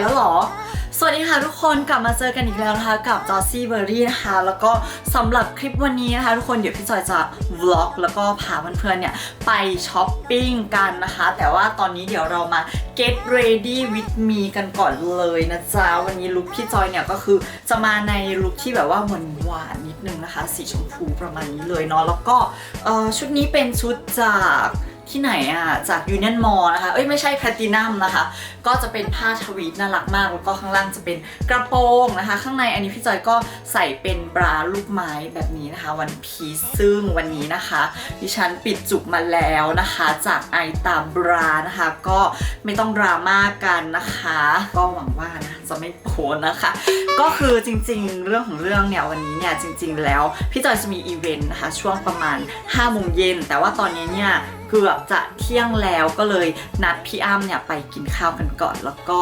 แล้วหรอ สวัสดีค่ะทุกคนกลับมาเจอกันอีกแล้วนะคะกับจอซี่เบอร์รี่นะคะ แล้วก็สำหรับคลิปวันนี้นะคะทุกคนเดี๋ยวพี่จอยจะวล็อกแล้วก็พาเพื่อนๆเนี่ยไปช้อปปิ้งกันนะคะ แต่ว่าตอนนี้เดี๋ยวเรามา get ready with me กันก่อนเลยนะจ๊ะ วันนี้ลุคพี่จอยเนี่ยก็คือจะมาในลุคที่แบบว่าหวานหวานๆนิดนึงนะคะ สีชมพูประมาณนี้เลยเนาะแล้วก็ชุดนี้เป็นชุดจาก ที่ไหนอะจาก Union Mall นะคะ เอ้ยไม่ใช่ Platinum นะคะ ก็จะเป็นผ้าทวีตน่ารักมาก แล้วก็ข้างล่างจะเป็นกระโปรงนะคะ ข้างในอันนี้พี่จอยก็ใส่เป็นบราลูกไม้แบบนี้นะคะ วันพีซซึ่งวันนี้นะคะ ดิฉันปิดจุกมาแล้วนะคะ จากไอตาบรานะคะ ก็ไม่ต้องดราม่ากันนะคะ ก็หวังว่านะจะไม่โผล่นะคะ ก็คือจริงๆ เรื่องของเรื่องเนี่ยวันนี้เนี่ยจริง ๆ แล้วพี่จอยจะมีอีเวนต์นะคะช่วงประมาณ5โมงเย็นแต่ว่าตอนนี้เนี่ย เกือบจะเที่ยงแล้วก็เลยนัดพี่อ้ำเนี่ยไปกินข้าวกันก่อน แล้วก็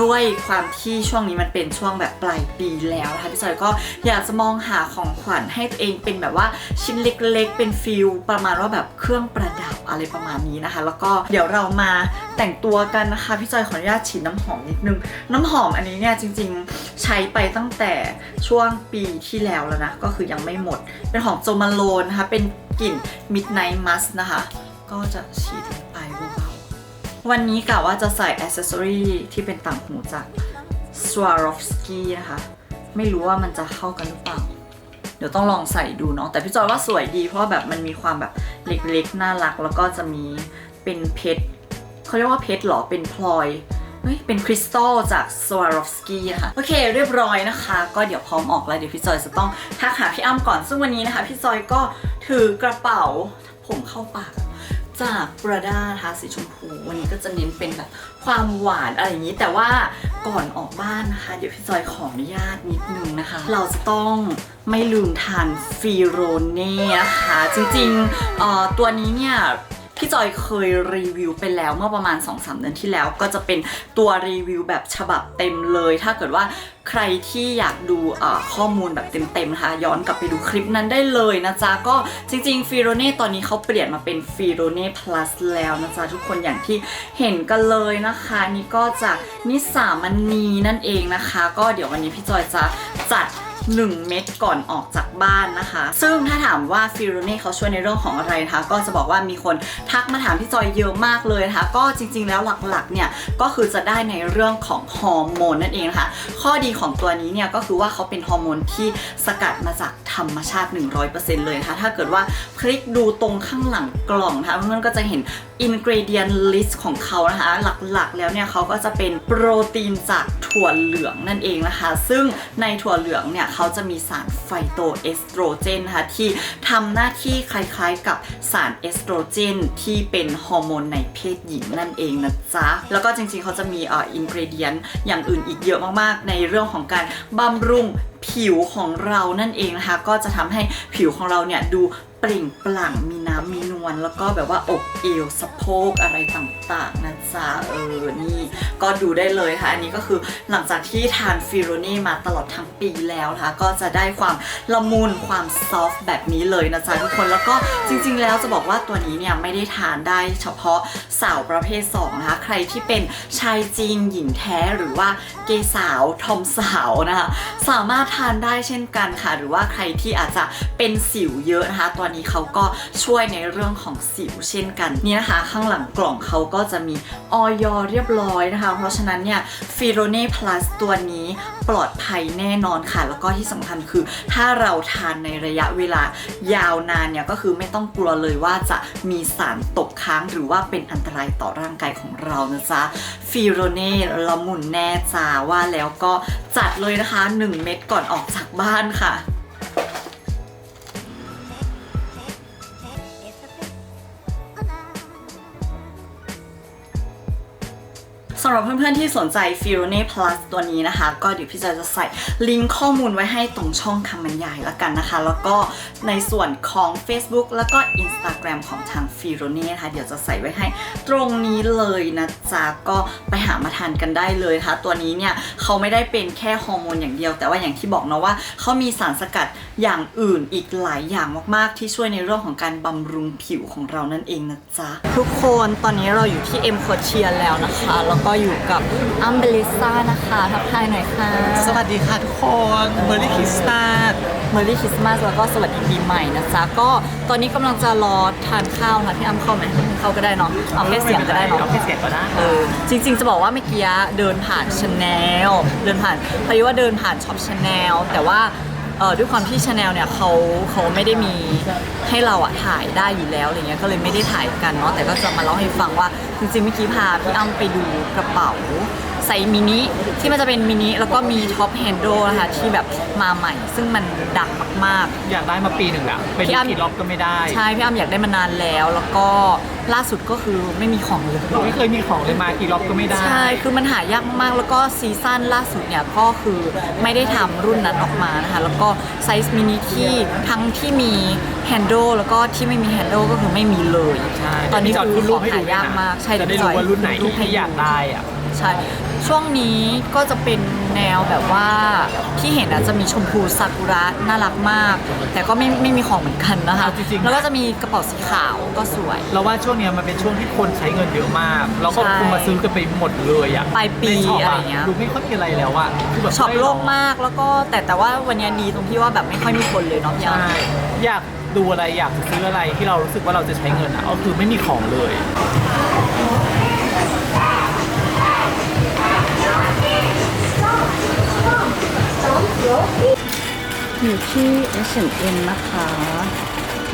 ด้วยความที่ช่วงนี้มันเป็นช่วงแบบปลายปีแล้วนะคะพี่จอยก็อยากจะมองหาของขวัญให้ตัวเองเป็นแบบว่าชิ้นเล็กๆ เป็นฟิลประมาณว่าแบบเครื่องประดับอะไรประมาณนี้นะคะ แล้วก็เดี๋ยวเรามาแต่งตัวกันนะคะพี่จอยขออนุญาตฉีดน้ำหอมนิดนึง น้ำหอมอันนี้เนี่ยจริงๆใช้ไปตั้งแต่ช่วงปีที่แล้วแล้วนะก็คือยังไม่หมด เป็นของโจมาโลนนะคะเป็นกลิ่น Midnight Musk นะคะ ก็จะฉีดลงไปเบาๆวันนี้กะว่าจะใส่อ c เซสซอรีที่เป็นต่างหูจาก Swarovski นะคะ ไม่รู้ว่ามันจะเข้ากันหรือเปล่า เดี๋ยวต้องลองใส่ดูเนาะแต่พี่จอยว่าสวยดีเพราะแบบมันมีความแบบเล็กๆ น่ารัก แล้วก็จะมีเป็นเพชรเขาเรียกว่าเพชรหรอเป็นพลอยเฮ้ยเป็นคริสตัลจาก Swarovski นะคะโอเคเรียบร้อยนะคะ ก็เดี๋ยวพร้อมออกแล้ว เดี๋ยวพี่จอยจะต้องทักหาพี่อ้ำก่อนซึ่งวันนี้นะคะ พี่จอยก็ถือกระเป๋าผมเข้าปาก จาก Prada นะคะสีชมพู วันนี้ก็จะเน้นเป็นแบบความหวานอะไรอย่างนี้ แต่ว่าก่อนออกบ้านนะคะ เดี๋ยวพี่จอยขออนุญาตนิดนึงนะคะ เราจะต้องไม่ลืมทานฟิโรเน่นะคะจริงๆตัวนี้เนี่ย พี่จอยเคยรีวิวไปแล้วเมื่อประมาณ 2-3 เดือนที่แล้วก็จะเป็นตัวรีวิวแบบฉบับเต็มเลย ถ้าเกิดว่าใครที่อยากดูข้อมูลแบบเต็มๆนะคะย้อนกลับไปดูคลิปนั้นได้เลยนะจ๊ะ ก็จริงๆฟิโรเน่ตอนนี้เขาเปลี่ยนมาเป็นฟิโรเน่ plus แล้วนะจ๊ะ ทุกคนอย่างที่เห็นกันเลยนะคะ นี่ก็จากนิสามณีนั่นเองนะคะ ก็เดี๋ยววันนี้พี่จอยจะจัด 1 เม็ดก่อนออกจากบ้านนะคะ ซึ่งถ้าถามว่าฟิโรเน่เขาช่วยในเรื่องของอะไรนะคะ ก็จะบอกว่ามีคนทักมาถามพี่จอยเยอะมากเลยนะคะ ก็จริง ๆ แล้วหลักๆเนี่ยก็คือจะได้ในเรื่องของฮอร์โมนนั่นเองนะคะข้อดีของตัวนี้เนี่ยก็คือว่าเขาเป็นฮอร์โมนที่สกัดมาจากธรรมชาติ 100%เลยนะคะถ้าเกิดว่าคลิกดูตรงข้างหลังกล่องนะคะเพื่อนๆก็จะเห็น ingredient list ของเขานะคะหลักๆ แล้วเนี่ยเขาก็จะเป็นโปรตีนจากถั่วเหลืองนั่นเองนะคะ ซึ่งในถั่วเหลืองเนี่ยเขาจะมีสารไฟโตเอสโตรเจนนะคะที่ทำหน้าที่คล้ายๆกับสารเอสโตรเจน ที่เป็นฮอร์โมนในเพศหญิงนั่นเองนะจ๊ะ แล้วก็จริงๆเขาจะมีเอ่ออินกรเดียนอย่างอื่นอีกเยอะมากๆ ในเรื่องของการบำรุงผิวของเรานั่นเองนะคะ ก็จะทำให้ผิวของเราเนี่ยดู เปล่งปลั่งมีน้ำมีนวลแล้วก็แบบว่าอกเอวสะโพกอะไรต่างๆนะจ๊ะเออนี่ก็ดูได้เลยค่ะ อันนี้ก็คือหลังจากที่ทานฟิโรเน่มาตลอดทั้งปีแล้วนะคะก็จะได้ความละมุนความซอฟต์แบบนี้เลยนะจ๊ะทุกคนแล้วก็จริง ๆ แล้วจะบอกว่าตัวนี้เนี่ยไม่ได้ทานได้เฉพาะสาวประเภท2นะคะใครที่เป็นชายจริงหญิงแท้หรือว่าเกย์สาวทอมสาวนะคะสามารถทานได้เช่นกันค่ะ หรือว่าใครที่อาจจะเป็นสิวเยอะนะคะตัวนี้เขาก็ช่วยในเรื่องของสิวเช่นกันนี่นะคะ ข้างหลังกล่องเขาก็จะมีออยเรียบร้อยนะคะ เพราะฉะนั้นเนี่ยฟิโรเน่พลัสตัวนี้ปลอดภัยแน่นอนค่ะ แล้วก็ที่สำคัญคือ ถ้าเราทานในระยะเวลายาวนานเนี่ยก็คือไม่ต้องกลัวเลยว่าจะมีสารตกค้างหรือว่าเป็นอันตรายต่อร่างกายของเรานะจ๊ะฟิโรเน่ละมุนแน่จ้าว่าแล้วก็จัดเลยนะคะ 1 เม็ดก่อนออกจากบ้านค่ะำหรับเพื่อนๆที่สนใจ f i r o n e Plus ตัวนี้นะคะ ก็เดี๋ยวพี่จอยจะใส่ลิงก์ข้อมูลไว้ให้ตรงช่องคำบรรยายแล้วกันนะคะ แล้วก็ในส่วนของ Facebook แล้วก็ Instagram ของทาง f i r o n e นะคะเดี๋ยวจะใส่ไว้ให้ตรงนี้เลยนะจ๊ะก็ไปหามาทานกันได้เลยนะคะตัวนี้เนี่ยเขาไม่ได้เป็นแค่ฮอร์โมนอย่างเดียว แต่ว่าอย่างที่บอกนะว่าเขามีสารสกัดอย่างอื่นอีกหลายอย่างมากๆ ที่ช่วยในเรื่องของการบำรุงผิวของเรานั่นเองนะจ๊ะทุกคนตอนนี้เราอยู่ที่ M อ็มโคเชียแล้วนะคะ แล้วก็อยู่กับอัมเบลิซ่านะคะทักทายหน่อยค่ะสวัสดีค่ะทุกคนเมอร์รี่คริสต์มาสเมอรี่คริสต์มาสแล้วก็สวัสดีปีใหม่นะจ๊ะก็ตอนนี้กำลังจะรอทานข้าวนะพี่อ้ำเข้าไหมเข้าก็ได้เนาะเอาแค่เสียงก็ได้เนาะเอาแค่เสียงก็ได้เออจริง ๆ จะบอกว่าเมื่อกี้เดินผ่านชาแนลเดินผ่านพอดีว่าเดินผ่านช็อปชาแนลแต่ว่า เออด้วยความที่ชาแนลเนี่ยเขาเขาไม่ได้มีให้เราอะถ่ายได้อยู่แล้วอะไรเงี้ยก็เลยไม่ได้ถ่ายกันเนาะแต่ก็จะมาเล่าให้ฟังว่าจริงๆเมื่อกี้พาพี่อ้ำไปดูกระเป๋า ไซส์มินิที่มันจะเป็นมินิแล้วก็มีท็อปแฮนด์ลนะคะที่แบบมาใหม่ ซึ่งมันดังมากๆอยากได้มาปีหนึ่งแล้วไปพี่ดูอ้ำ กี่รอบก็ไม่ได้ใช่พี่อ้ำอยากได้มานานแล้ว แล้วก็ล่าสุดก็คือไม่มีของเลย ไม่เคยมีของเลยมากี่รอบก็ไม่ได้ ใช่ คือมันหายากมาก แล้วก็ซีซั่นล่าสุดเนี่ยก็คือไม่ได้ทำรุ่นนั้นออกมานะคะ แล้วก็ไซส์มินิที่ทั้งที่มีแฮนด์ลแล้วก็ที่ไม่มีแฮนด์ลก็คือไม่มีเลย ใช่ตอนนี้จอดคือรูขปองให้ดูหายากมาก ใช่จะได้จรู้อยว่ารุ่นไหนรูปให้ที่อยากได้อะใช่ ช่วงนี้ก็จะเป็นแนวแบบว่าที่เห็นอาจจะมีชมพูซากุระน่ารักมาก แต่ก็ไม่ไม่มีของเหมือนกันนะคะจริงๆ แล้วก็จะมีกระเป๋าสีขาวก็สวย เราว่าช่วงเนี้ยมันเป็นช่วงที่คนใช้เงินเยอะมาก แล้วก็ใช่คุมาซื้อกันไปหมดเลยอะปลายปีในช็ปอะไรเงี้ย ดูไม่ค่อยมีอะไรแล้วอะคือแบบช็อปได้หรโล่งมากแล้วก็แต่แต่ว่าวันนี้ดีตรงที่ว่าแบบไม่ค่อยมีคนเลยเนาะพี่ใช่อ้ำอยากดูอะไรอยากซื้ออะไรที่เรารู้สึกว่าเราจะใช้เงินอะก็คือไม่มีของเลย อยู่ที่ H&M นะคะ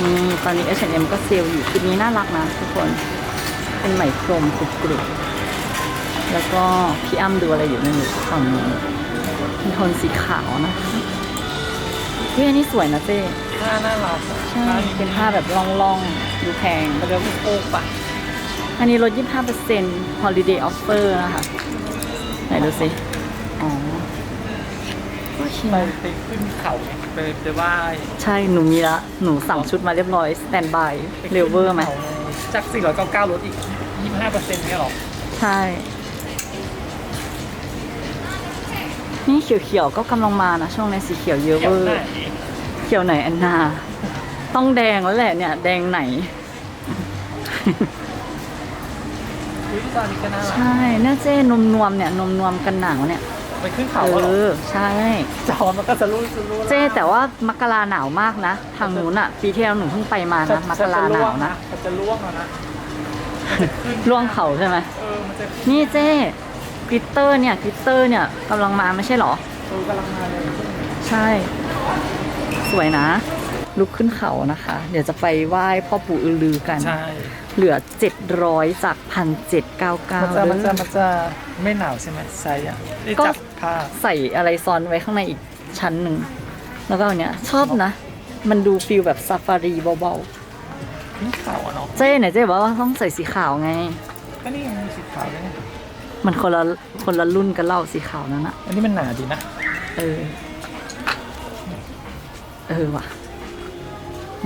นี่ตอนนี้ H&M ก็เซลล์อยู่ชุดนี้น่ารักนะทุกคน เป็นไหมพรมกรุบกรุบแล้วก็พี่อ้ำดูอะไรอยู่ในมือฝั่งนี้มีโทนสีขาวนะเฮ้ยอันนี้สวยนะเจ๊น่าน่ารักใช่ เป็นผ้าแบบล่องๆ ดูแพงมันจะโป๊กปะอันนี้ลด 25% holiday offer นะคะ ไหนดูสิ อ๋อโอเค ไปไปขึ้นเขาไงไปไปไหว้ใช่หนูมีละหนูสั่งชุดมาเรียบร้อยสแตนบายเรเวอร์ไหมจาก499ลดอีก 25%เนี่ยหรอ ใช่ นี่เขียวๆ ก็กำลังมานะ ช่วงในสีเขียวเยอะเวเดี๋ยวอไหนร์เขียวไหนอันนา ต้องแดงแล้วแหละเนี่ย แดงไหน อุ้ยตอนนี้ก็น่ารักใช่น่าเจ้นมนวมๆเนี่ยนมนวมกันหนาวเนี่ย ไปขึ้นเขาเอแล้วเหรออ ใช่ จอมันก็จะรู้จะรู้เจ้แต่ว่ามกราหนาวมากนะ ทางนู้นอะปีที่แล้วหนูเพิ่งไปมานะมกราหนาวนะมันจะล่วงแล้วนะล่วงเขาใช่ไหมเออมันจะนี่เจ้กลิตเตอร์เนี่ยกลิตเตอร์เนี่ยกำลังมาไม่ใช่เหรอเออกำลังมาเลยใช่ สวยนะ ลุกขึ้นเขานะคะ เดี๋ยวจะไปไหว้พ่อปู่อือลือกัน ใช่ เหลือ 700 จาก 1,799มันจะมันจะเด้อมันจะไม่หนาวใช่ไหมใช่อะได้ก็จับผ้าใส่อะไรซ้อนไว้ข้างในอีกชั้นหนึ่ง แล้วก็อันเนี้ยชอบนะ มันดูฟิลแบบซาฟารีเบาขึ้นเขาอะเนาะๆเจ้ไหนเจ้บอกว่าต้องใส่สีขาวไงก็นี่ยังมีสีขาวด้วยไงมันคนละคนละรุ่นกันเล่าสีขาวนั่นอะอันนี้มันหนาดีนะ เออ เออว่ะ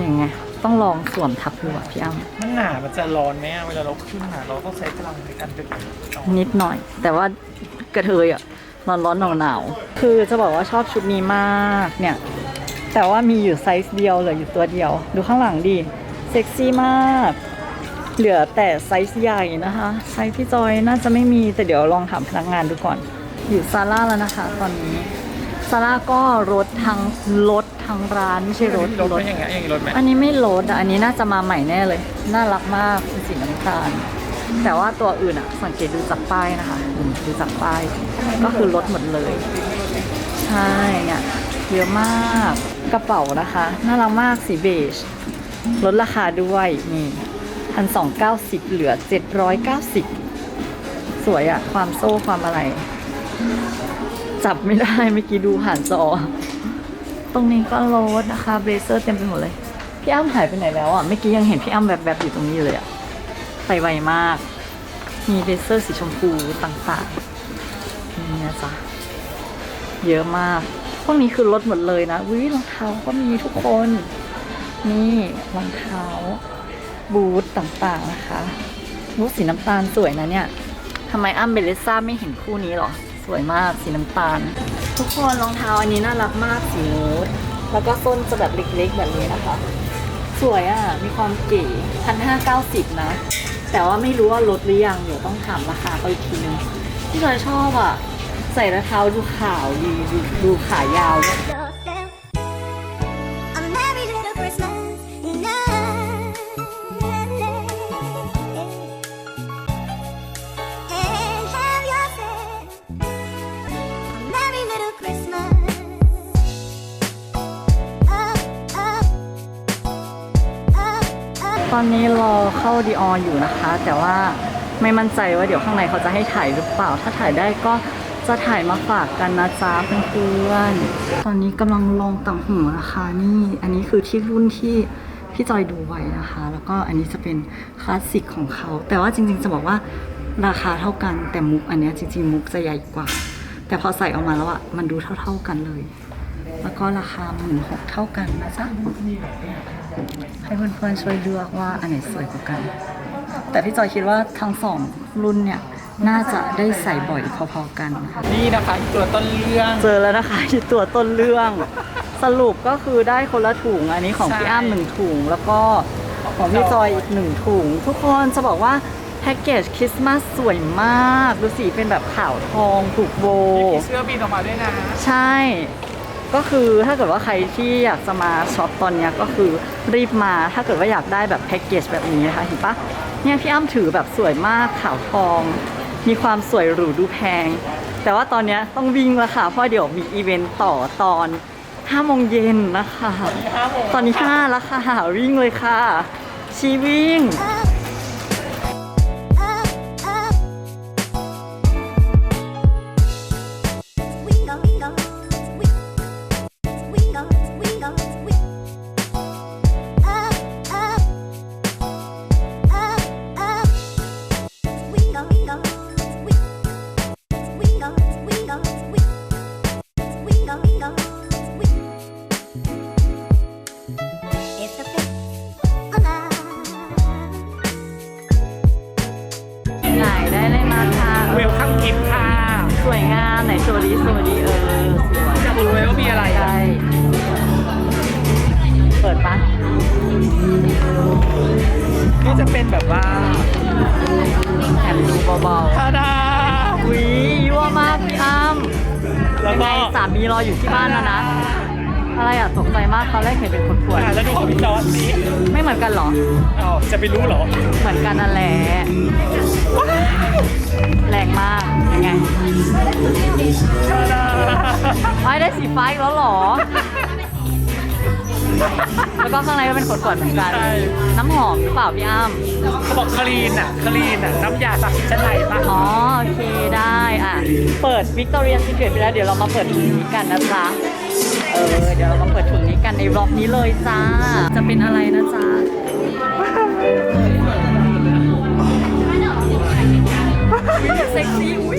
ยังไง ต้องลองสวมทับดูว่ะพี่อ้ำมันหนามันจะร้อนไหมอะเวลาเราขึ้นหนาเราต้องใช้พลังในการเป็นเอานิดหน่อย แต่ว่ากระเทยอะร้อนร้อนหนาวหนาวๆคือจะบอกว่าชอบชุดนี้มากเนี่ย แต่ว่ามีอยู่ไซส์เดียวเหลืออยู่ตัวเดียว ดูข้างหลังดิเซ็กซี่มาก เหลือแต่ไซส์ใหญ่นะคะ ไซส์พี่จอยน่าจะไม่มีแต่เดี๋ยวลองถามพนักงานดูก่อน อยู่ซาร่าแล้วนะคะ ตอนนี้ ซาร่าก็รถทั้งรถทั้งร้านไม่ใช่รถรถรถไม่อย่างเงี้ยอย่างงี้รถไหมอันนี้ไม่ลดอะอันนี้น่าจะมาใหม่แน่เลย น่ารักมากเป็นสีน้ำตาล แต่ว่าตัวอื่นอะ สังเกตดูจากป้ายนะคะอืมดูจากป้าย ก็คือลดหมดเลย ใช่เนี่ยเยอะมากกระเป๋านะคะ น่ารักมากสีเบจลดราคาด้วยนี่พันสองเก้าสิบเหลือเจ็ดร้อยเก้าสิบสวยอะความโซ่ความอะไร จับไม่ได้เมื่อกี้ดูผ่านจอ ตรงนี้ก็โรสนะคะเบรเซอร์เต็มไปหมดเลย พี่อ้ำหายไปไหนแล้วอะเมื่อกี้ยังเห็นพี่อ้ำแบบแบบอยู่ตรงนี้เลยอะไปไวมาก มีเบรเซอร์สีชมพูต่างๆนี่นะจ๊ะเยอะมากพวกนี้คือลดหมดเลยนะวิรองเท้าก็มีทุกคน นี่รองเท้า บูทต่างๆนะคะบูทสีน้ำตาลสวยนะเนี่ยทำไมอ้ำเบลเลซ่าไม่เห็นคู่นี้หรอ สวยมากสีน้ำตาล ทุกคนรองเท้าอันนี้น่ารักมากสีนูดแล้วก็ส้นจะแบบเล็กๆแบบนี้นะคะ สวยอะ มีความเก๋พันห้าเก้าสิบนะ แต่ว่าไม่รู้ว่าลดหรือยัง เดี๋ยวต้องถามราคาเขาอีกทีนึงพี่จอยชอบอะ ใส่รองเท้าดูขาวดีดูดูขายาวด้วย อนนี้รอเข้าดีอออยู่นะคะ แต่ว่าไม่มั่นใจว่าเดี๋ยวข้างในเขาจะให้ถ่ายหรือเปล่า ถ้าถ่ายได้ก็จะถ่ายมาฝากกันนะจ๊ะเพื่อนๆตอนนี้กำลังลองต่างหูนะคะ นี่อันนี้คือที่รุ่นที่พี่จอยดูไว้นะคะ แล้วก็อันนี้จะเป็นคลาสสิกของเขา แต่ว่าจริงๆจะบอกว่าราคาเท่ากันแต่มุกอันเนี้ยจริงๆมุกจะใหญ่กว่า แต่พอใส่ออกมาแล้วอะมันดูเท่า ๆกันเลย แล้วก็ราคาหมื่นหกเท่ากันนะจ๊ะให้เพื่อนๆช่วยเลือกว่าอันไหนสวยกว่ากัน แต่พี่จอยคิดว่าทั้งสองรุ่นเนี่ยน่าจะได้ใส่บ่อยพอๆกันนะคะนี่นะคะตัวต้นเรื่อง เจอแล้วนะคะที่ตัวต้นเรื่อง สรุปก็คือได้คนละถุงอันนี้ของใช่พี่อ้ำหนึ่งถุง แล้วก็ของพี่จอยอีกหนึ่งถุง ทุกคนจะบอกว่าแพ็กเกจคริสต์มาสสวยมาก ดูสิเป็นแบบขาวทองผูกโบมีผีเสื้อบินออกมาด้วยนะ ใช่ ก็คือถ้าเกิดว่าใครที่อยากจะมาช็อปตอนเนี้ยก็คือรีบมาถ้าเกิดว่าอยากได้แบบแพ็กเกจแบบนี้นะคะเห็นปะเนี่ยพี่อ้ำถือแบบสวยมากขาวทอง มีความสวยหรูดูแพง แต่ว่าตอนเนี้ยต้องวิ่งแล้วค่ะเพราะเดี๋ยวมีอีเวนต์ต่อตอน5โมงเย็นนะคะ ตอนนี้5แล้วค่ะวิ่งเลยค่ะชีวิ่ง แล้วยังไงก็สามีรออยู่ที่บ้านแล้วนะ อะไรอะตกใจมากตอนแรกเห็นเป็นขวดอะแล้วดูของพี่จอร์ดสิๆไม่เหมือนกันเหรออ้าวจะไปรู้เหรอ เหมือนกันนั่นแหละแรงมากยังไงทาดาไม่ได้สีฟ้าอีกแล้วเหรอ แล้วก็ข้างในก็เป็นขวดๆเหมือนกัน ใช่ น้ำหอมหรือเปล่าพี่อ้ำเขาบอกคลีนอะคลีนอะน้ำยาซักชั้นในป่ะอ๋อโอเคได้อะ เปิด Victoria Secret ไปแล้วเดี๋ยวเรามาเปิดถุงนี้กันนะจ๊ะเออเดี๋ยวเรามาเปิดถุงนี้กันในบล็อกนี้เลยจ้า จะเป็นอะไรนะจ๊ะเซ็กซี่อุ้ย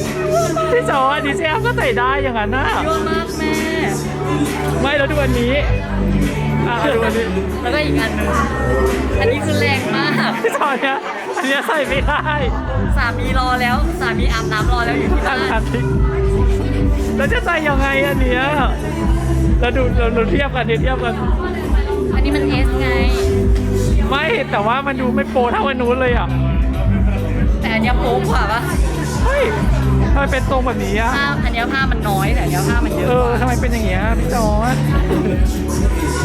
พี่จอร์ดดีเจแอมก็ใส่ได้อย่างนั้นนะเยอะมากแม่ ไม่แล้วดูอันนี้ อะดูอันนี้แล้วก็อีกอันหนึงอันนี้คือแรงมากพี่จอร์ดเนี่ยอันเนี้ยใส่ไม่ได้สามีรอแล้ว สามีอาบน้ำรอแล้วอยู่ที่ทาบ้างนทางทิกแล้วจะใส่ยังไงอันเนี้ยเราดูเราเราเทียบกันเทียบกัน อันนี้มันเอสไง ไม่แต่ว่ามันดูไม่โปรเท่าอันนู้นเลยอะแต่อันเนี้ยโป๊กกว่าปะเฮ้ยทำไมเป็นตรงแบบนี้อะ ผ้าอันเนี้ยผ้ามันน้อยแต่อันเนี้ยผ้ามันเยอะเอกอว่าทำไมเป็นอย่างเงี้ยพี่จอร์ด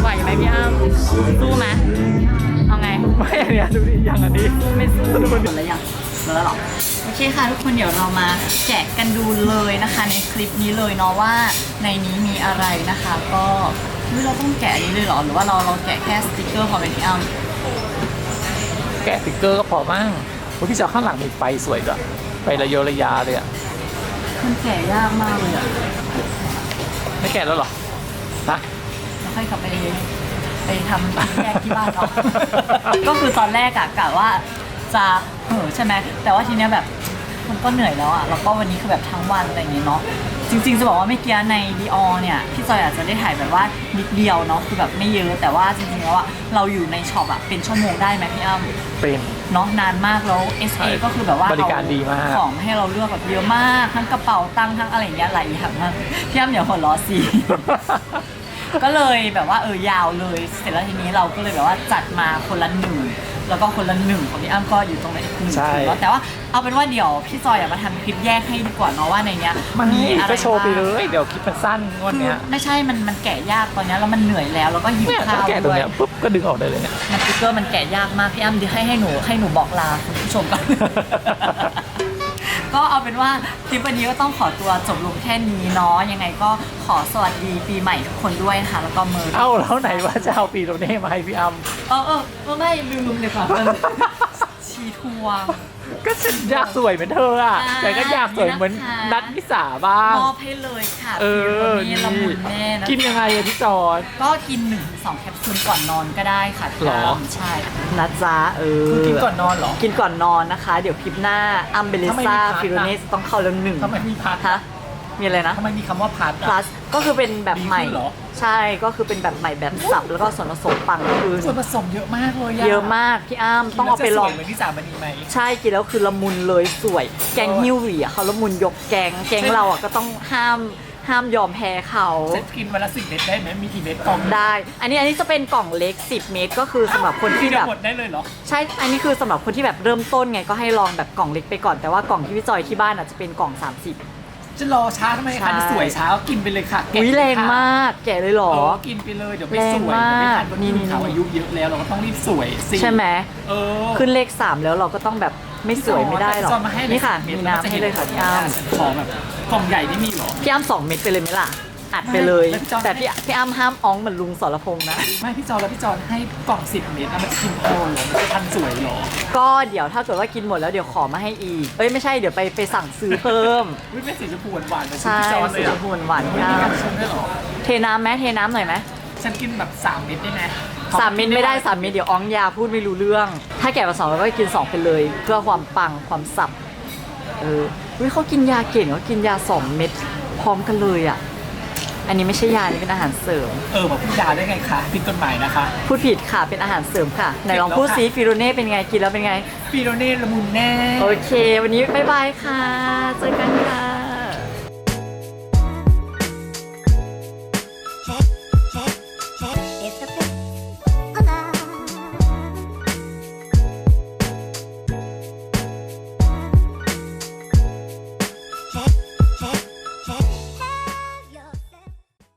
ไหวไหมพี่อ้ำสู้ไหมเอาไงไม่อันเนี้ยดูดิอย่างอันนี้ไม่สู้ดูหมดิดแล้วยังหมดแล้วเหรอโอเคค่ะทุกคนเดี๋ยวเรามาแกะกันดูเลยนะคะ ในคลิปนี้เลยเนาะว่าในนี้มีอะไรนะคะ ก็เฮ้ยเราต้องแกะอันนี้เลยเหรอหรือว่าเราเราแกะแค่สติกเกอร์พอเป็นพี่อ้ำแกะสติ๊กเกอร์ก็พอมั้งโอ้ยพี่จอร์ดข้างหลังมีไฟสวยด้วยไฟระยะระยะเลยอะมันแกะยากมากเลยอะไม่แกะแล้วเหรอฮะเรา ค่อยกลับไปไปทำแยกที่บ้านเนาะก็คือตอนแรกอะกะว่าจะเออใช่ไหมแต่ว่าทีเนี้ยแบบมันก็เหนื่อยแล้วอะแล้วก็วันนี้คือแบบทั้งวันอะไรอย่างเงี้ยเนาะจริงๆจะบอกว่าเมื่อกี้ในดีออเนี่ยพี่จอยอาจจะได้ถ่ายแบบว่านิดเดียวเนาะคือแบบไม่เยอะแต่ว่าจริงๆแล้วอะเราอยู่ในช็อปอะเป็นชั่วโมงได้ไหมพี่อ้ำเป็นเนาะนานมากแล้ว SA ใช่ก็คือแบบว่าบริการดีมากเอของให้เราเลือกแบบเยอะมากทั้งกระเป๋าตังค์ทั้งอะไรอย่างเงี้ยหลายอย่างมากพี่อ้ำอย่าหัวล้อสิ ก็เลยแบบว่าเออยาวเลย เสร็จแล้วทีนี้เราก็เลยแบบว่าจัดมาคนละหนึ่งแล้วก็คนละหนึ่งของพี่อ้ำก็อยู่ตรงไหนอีกหนึ่งใช่ถุงแล้วแต่ว่าเอาเป็นว่าเดี๋ยวพี่จอยอะมาทำคลิปแยกให้ดีกว่าเนาะว่าในเนี้ยมันมีอะไรก็โชว์ไปเลบ้าง ย เดี๋ยวคลิปมันสั้นงวดคือเนี้ยไม่ใช่มันมันแกะยากตอนเนี้ยแล้วมันเหนื่อยแล้วแล้วก็หิวเนี่ยข้าก็วแกะตรงด้วยเนี้ยปุ๊บก็ดึงออกได้เลยเนี่ย มันติ๊กเกอร์มันแกะยากมากพี่อ้ำเดี๋ยวให้ให้หนูให้หนูบอกลาคุณผู้ชมก่อน ก็เอาเป็นว่าคลิปวันนี้ก็ต้องขอตัวจบลงแค่นี้เนาะยังไงก็ขอสวัสดีปีใหม่ทุกคนด้วยนะคะแล้วก็เมอร์เอ้าแล้วไหนว่าจะเอาปีโรเน่มาให้พี่อ้ำเออเออเออไม่ลืมเลยค่ะมัน ชีทวง ก็ฉันอยากสวยเหมือนเธออะ อ่า แต่ก็อยากสวยเหมือนนี่นะคะนัทนิสาบ้าง มอบให้เลยค่ะเออนี่ละมุนแน่นะกินยังไงอะพี่จอน ก็กิน1นถึงสองแคปซูลก่อนนอนก็ได้ค่ะหรอใช่นะจ๊ะเออคือกินก่อนนอนเหรอ กินก่อนนอนนะคะ เดี๋ยวคลิปหน้าอัมเบลิทำไมมีซ่าพัดอะ ฟิโรเนสต้องเข้าเรื่องหนึ่งทำไมมีพัดฮะ มีอะไรนะ ทำไมมีคำว่าพัดอะ plus ก็คือเป็นแบบใหม่ ดีขึ้นเหรอ ใช่ก็คือเป็นแบบใหม่แบบสับแล้วก็ส่วนผสมปังก็คือส่วนผสมเยอะมากเลยเยอะมากพี่อ้ำต้องเอาไปลองกินแล้วจะสวยเหมือนที่สามณีไหม ใช่กินแล้วคือละมุนเลยสวย แกงฮิวหวีอะเขาละมุนยกแกง แกงเราอะก็ต้องห้ามห้ามยอมแพ้เขา เซ็ตกินวันละสิบเม็ดได้ไหมมีกี่เม็ดกล่องได้ อันนี้อันนี้จะเป็นกล่องเล็ก 10 เมตร ก็คือสำหรับคนที่เดีแบยวบหมดได้เลยเหรอ ใช่ อันนี้คือสำหรับคนที่แบบเริ่มต้นไงก็ให้ลองแบบกล่องเล็กไปก่อนแต่ว่ากล่องที่พี่จอยที่บ้านอะจะเป็นกล่อง 30 จะรอช้าทำไมใช่ คะนี่สวยช้าก็กินไปเลยค่ะแกะอุ้ยแรงค่ะมาก แกะเลยเหรอ เออกินไปเลยเดี๋ยวไม่แรงสวยมากเดี๋ยวไม่ทันนี่นี่นี่ เขาอายุเยอะแล้วเราก็ต้องรีบสวยสิใช่ไหมเออขึ้นเลข3แล้วเราก็ต้องแบบไม่สวยไม่ได้หรอกจอนมาให้เลยนี่ค่ะ สิบมีเดน้ำให้เลยค่ะพี่อ้ำฉันขอแบบกล่องใหญ่นี่มีเหรอ พี่อ้ำสองเม็ดไปเลยไหมล่ะ อัดไปเลยแล้วพี่จอยแต่พี่พี่อ้ำห้ามอ้องเหมือนลุงสรพงษ์นะ ไม่พี่จอนแล้วพี่จอนให้กล่องสิบเม็ดนะมันจะกินพอเหรอมันจะทันสวยเหรอก็เดี๋ยวถ้าเกิดว่ากินหมดแล้วเดี๋ยวขอมาให้อีก เอ้ยไม่ใช่เดี๋ยวไปไปสั่งซื้อเพิ่มวิเป็นสีชมพูหวานๆเหมือนใช่พี่จอนเลสียชอะมพูหวานๆไม่พี่มีอ้กันชงด้วยเหรอำเทน้ำไหมเทน้ำหน่อยไหมฉันกินแบบสามเม็ดได้ไหมสามเม็ดไม่ได้สามเม็ดเดี๋ยวอ้องยาพูดไม่รู้เรื่อง ถ้าแก่มาสองเราก็กินสองไปเลย เพื่อความปังความสับเออวิเขากินยาเก่งเขากินยาสองเม็ดพร้อมกันเลยอะ อันนี้ไม่ใช่ยานี่เป็นอาหารเสริม เออบอกพี่ดาได้ไงคะผิดกฎหมายนะคะ พูดผิดค่ะเป็นอาหารเสริมค่ะไหนลองพูดซิฟิโรเน่เป็นไงกินแล้วเป็นไงปีโรเน่ละมุนแน่ โอเค วันนี้บ๊ายบายค่ะ เจอกันค่ะ